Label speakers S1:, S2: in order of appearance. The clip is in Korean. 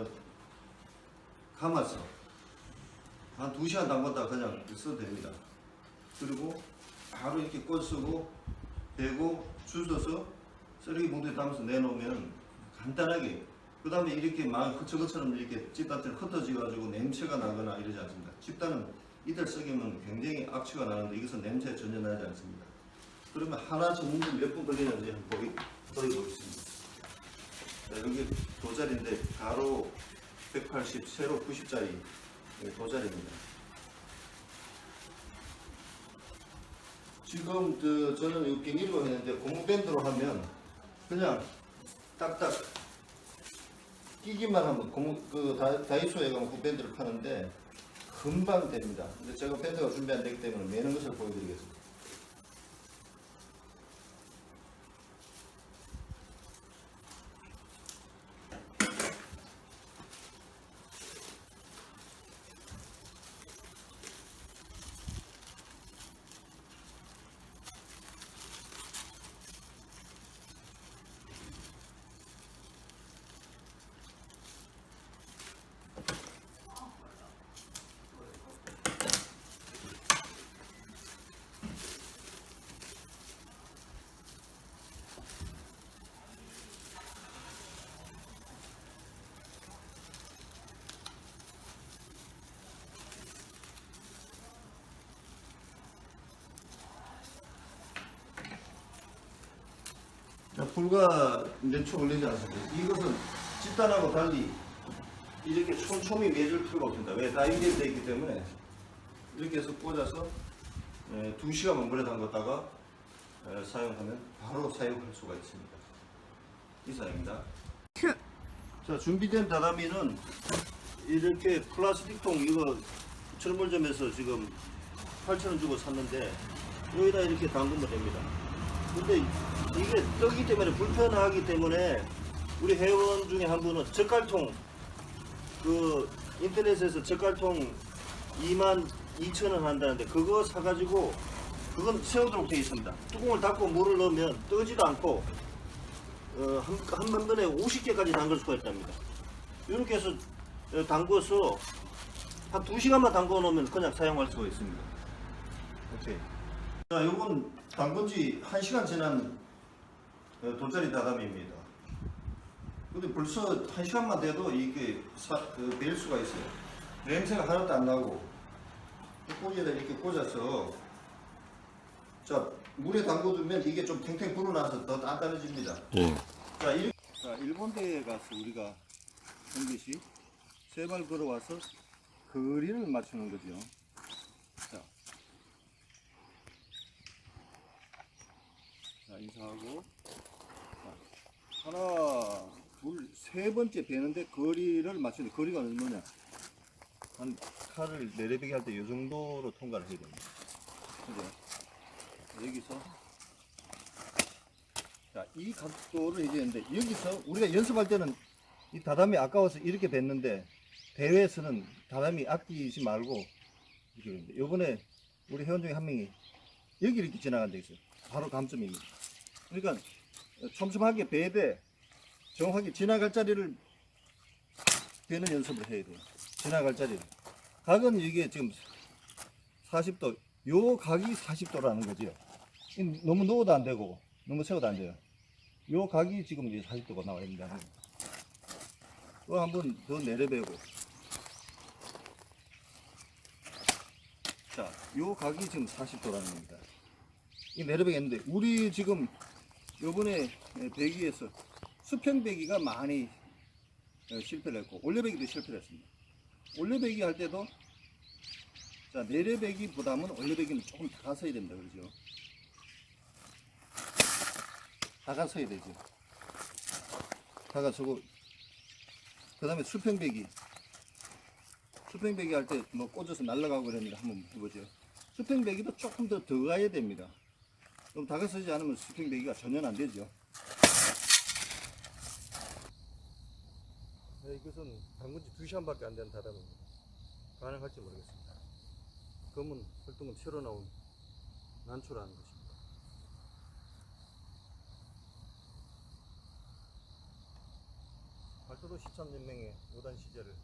S1: 어, 감아서 한 2시간 담갔다가 그냥 써도 됩니다. 그리고 바로 이렇게 꽂 쓰고 대고 줄 서서 쓰레기 봉투에 담아서 내놓으면 간단하게 그 다음에 이렇게 막 저것처럼 이렇게 집단들 흩어져가지고 냄새가 나거나 이러지 않습니다. 집단은 이들 썩이면 굉장히 악취가 나는데 이것은 냄새 전혀 나지 않습니다. 그러면 하나 접는데 몇 분 걸리는지 한번 보이, 보여보겠습니다. 자, 여기 도자리인데 가로 180, 세로 90짜리 도자리입니다. 지금 그 저는 이 비닐로 했는데 고무밴드로 하면 그냥 딱딱 끼기만 하면 고무 그 다- 다이소에 가면 그 밴드를 파는데 금방 됩니다. 근데 제가 밴드가 준비 안 되기 때문에 매는 것을 보여드리겠습니다. 자, 불과 몇초 걸리지 않습니다. 이것은 집단하고 달리 이렇게 촘촘히 매줄 필요가 없습니다. 왜? 다 연결되어 있기 때문에 이렇게 해서 꽂아서 에, 2시간만 물에 담갔다가 에, 사용하면 바로 사용할 수가 있습니다. 이상입니다. 자, 준비된 다다미는 이렇게 플라스틱 통 이거 철물점에서 지금 8,000원 주고 샀는데 여기다 이렇게 담그면 됩니다. 근데 이게 뜨기 때문에 불편하기 때문에 우리 회원 중에 한 분은 젓갈통 그 인터넷에서 젓갈통 2만 2천 원 한다는데 그거 사가지고 그건 세우도록 되어 있습니다. 뚜껑을 닫고 물을 넣으면 뜨지도 않고 어, 한, 한 번에 50개까지 담글 수가 있답니다. 이렇게 해서 어, 담궈서 한 2시간만 담궈 놓으면 그냥 사용할 수가 있습니다. 오케이. 자, 요건 담근 지 1시간 지난 어, 돗자리 다담입니다. 근데 벌써 1시간만 돼도 이게 사, 그, 벨 수가 있어요. 냄새가 하나도 안 나고 이 꼬리에다 이렇게 꽂아서 자, 물에 담궈두면 이게 좀 탱탱 불어나서 더 단단해집니다.
S2: 예.
S1: 자, 일, 자 일본대에 가서 우리가 한 것이 세발 걸어와서 거리를 맞추는 거죠. 자, 자 인사하고 자, 하나, 둘, 세 번째 베는데 거리를 맞추는 거리가 얼마냐? 한 칼을 내리비기 할 때 이 정도로 통과를 해야 됩니다. 그죠? 여기서 자, 이 각도를 해야 되는데 여기서 우리가 연습할 때는 이 다담이 아까워서 이렇게 뱉는데 대회에서는 다담이 아끼지 말고 이렇게 뱉는데 요번에 우리 회원 중에 한 명이 여기 이렇게 지나간 적 있어요. 바로 감점입니다. 그러니까 촘촘하게 배되 정확하게 지나갈 자리를 배는 연습을 해야 돼요. 지나갈 자리를. 각은 이게 지금 40도, 요 각이 40도라는 거죠. 이 너무 넣어도 안 되고 너무 세워도 안 돼요. 요 각이 지금 이제 40도가 나와야 됩니다. 또 한 번 더 내려배고. 자, 요 각이 지금 40도라는 겁니다. 이 내려배기했는데 우리 지금 요번에 배기에서 수평 배기가 많이 어, 실패를 했고 올려 배기도 실패를 했습니다. 올려 배기 할 때도 자 내려 배기보다는 올려 배기는 조금 다가서야 됩니다. 그렇죠? 다가서야 되죠. 다가서고 그 다음에 수평 배기 수평 배기 할 때 뭐 꽂아서 날아가고 그러는데 한번 해보죠. 수평 배기도 조금 더 더 가야 됩니다. 좀 다가서지 않으면 수평배기가 전혀 안 되죠. 네, 이것은 담근 지 2시간밖에 안 된 다담입니다. 가능할지 모르겠습니다. 검은 활동금 새로 나온 난초라는 것입니다. 알토도 시참연맹의 오단 시절을